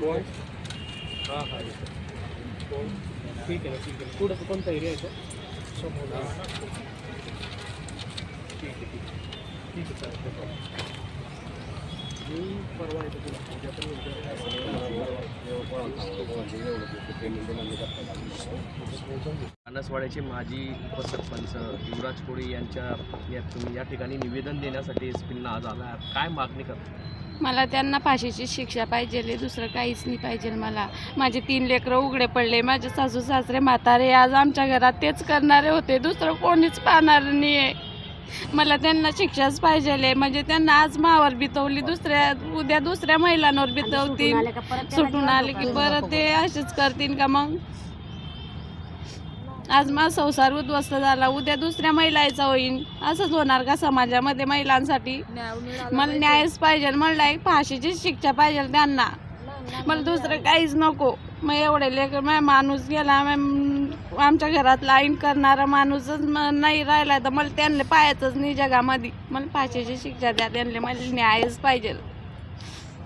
कोण हां हां कोण ठीक आहे ना ठीक आहे. कुठं कोणता एरिया आहे तो? समोर. ठीक आहे ठीक आहे. ठीक आहे चालेल मी परवा येतो तुला. उद्या पण अनसवाड्याचे माजी उपसरपंच युवराज कोळी यांच्या या तुम्ही या ठिकाणी निवेदन देण्यासाठी एस पींना आज आला. काय मागणी करता? मला त्यांना फाशीची शिक्षा पाहिजे दुसरं काहीच नाही पाहिजे मला. माझे तीन लेकरं उघडे पडले माझे सासू सासरे म्हातारे आज आमच्या घरात तेच करणारे होते दुसरं कोणीच पाहणार नाही आहे मला त्यांना शिक्षाच पाहिजे म्हणजे त्यांना आज मावर बितवली दुसऱ्या उद्या दुसऱ्या महिलांवर बितवतील. सुटून आले की परत ते असेच करतील का मग? आज माझा संसार उद्ध्वस्त झाला. उद्या दुसऱ्या महिलाचा होईल असंच होणार का समाजामध्ये महिलांसाठी? मला न्यायच पाहिजे मला एक फाशीची शिक्षा पाहिजे त्यांना. मला दुसरं काहीच नको. मग एवढे लेकर माझा माणूस गेला आमच्या घरात लाईन करणारा माणूसच नाही राहिला तर मला त्यांना पाहायचंच नाही जगामध्ये. मला फाशीची शिक्षा द्या त्यांना मला न्यायच पाहिजे.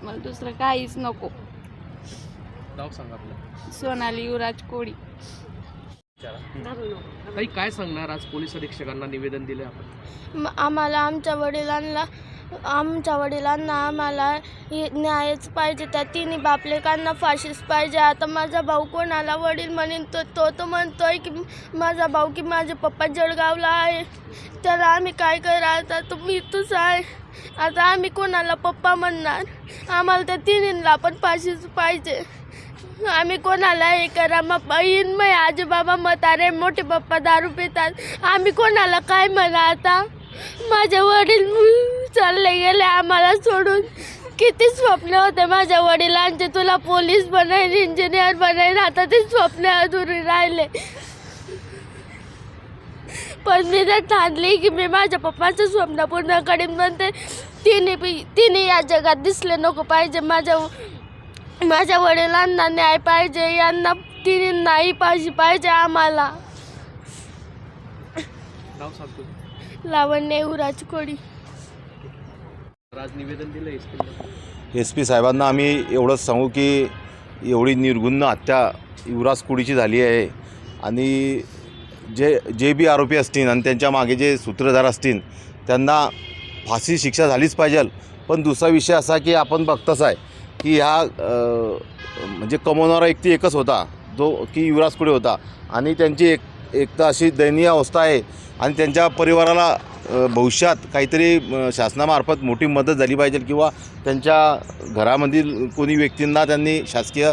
मला दुसरं काहीच नको. सोनाली युवराज कोळी. ताई काय सांगणार आज पोलीस अधीक्षकांना निवेदन दिले आपण? आम्हाला आमच्या वडिलांना आमच्या वडिलांना आम्हाला हे न्यायच पाहिजे त्या तिन्ही बापलेकांना फाशीच पाहिजे. आता माझा भाऊ कोणाला वडील म्हणेन तो तो तर म्हणतोय की माझा भाऊ की माझे पप्पा जळगावला आहे. त्याला आम्ही काय करा आता तो मी तूच आहे. आता आम्ही कोणाला पप्पा म्हणणार? आम्हाला त्या तिन्हींना पण फाशीच पाहिजे. आम्ही कोणाला हे करा मग बहीण मग आजी बाबा मोठे पप्पा दारू पितात. आम्ही कोणाला काय म्हणा आता माझे वडील चालले गेले आम्हाला सोडून. किती स्वप्न होते माझ्या वडिलांचे. तुला पोलीस बनायन इंजिनियर बनायन आता ते स्वप्न अधुरी राहिले. पण मी तर ठाणली की मी माझ्या पप्पाचं स्वप्न पूर्ण करीन. म्हणते तिने बी तिने या जगात दिसले नको पाहिजे. माझ्या माझ्या वडिलांना न्याय पाहिजे यांना तिने नाही पाहिजे पाहिजे आम्हाला. नाव सांगतो. लावण्य युवराज कोळी. तर आज निवेदन दिलं एस एस पी साहेबांना आम्ही एवढंच सांगू की एवढी निर्गुन्न हत्या युवराज कुडीची झाली आहे. आणि जे जे बी आरोपी असतील आणि त्यांच्या मागे जे सूत्रधार असतील त्यांना फाशी शिक्षा झालीच पाहिजे. पण दुसरा विषय असा की आपण बघतच आहे की ह्या म्हणजे कमवणारा व्यक्ती एकच होता. जो की युवराज कुडे होता. आणि त्यांची एक एक अशी दयनीय अवस्था आहे. आणि त्यांच्या परिवाराला भविष्यात काहीतरी शासनामार्फत मोठी मदत झाली पाहिजे किंवा त्यांच्या घरामधील कोणी व्यक्तींना त्यांनी शासकीय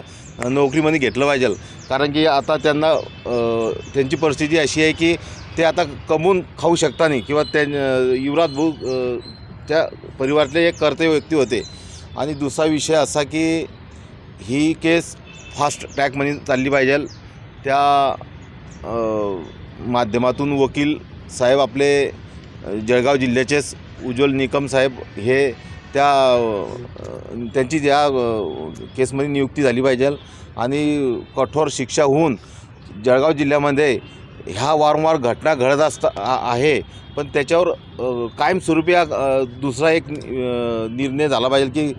नोकरीमध्ये घेतलं पाहिजे. कारण की आता त्यांना त्यांची परिस्थिती अशी आहे की ते आता कमवून खाऊ शकता नाही. किंवा त्या युवराज भाऊ त्या परिवारातले एक कर्तव्य व्यक्ती होते. आणि दुसरा विषय असा की ही केस फास्ट ट्रॅकमध्ये चालली पाहिजे. त्या माध्यमातून वकील साहेब आपले जळगाव जिल्ह्याचेच उज्ज्वल निकम साहेब हे त्या त्यांची त्या केसमध्ये नियुक्ती झाली पाहिजे. आणि कठोर शिक्षा होऊन जळगाव जिल्ह्यामध्ये ह्या वारंवार घटना घडत असता आहे पण त्याच्यावर कायमस्वरूपी हा, दुसरा एक निर्णय झाला पाहिजे की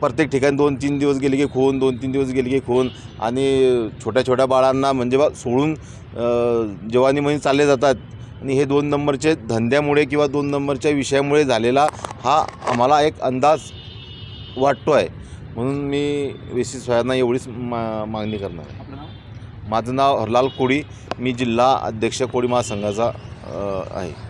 प्रत्येक ठिकाणी दोन तीन दिवस गेले की खून दोन तीन दिवस गेले की खून आणि छोट्या छोट्या बाळांना म्हणजे बा सोडून जवानी जवानीमध्ये चालले जातात. आणि हे दोन नंबरचे धंद्यामुळे किंवा दोन नंबरच्या विषयामुळे झालेला हा आम्हाला एक अंदाज वाटतो आहे म्हणून मी वेसी साहेबांना एवढीच मा मागणी करणार आहे. माझं नाव हरलाल कोळी. मी जिल्हा अध्यक्ष कोळी महासंघाचा आहे.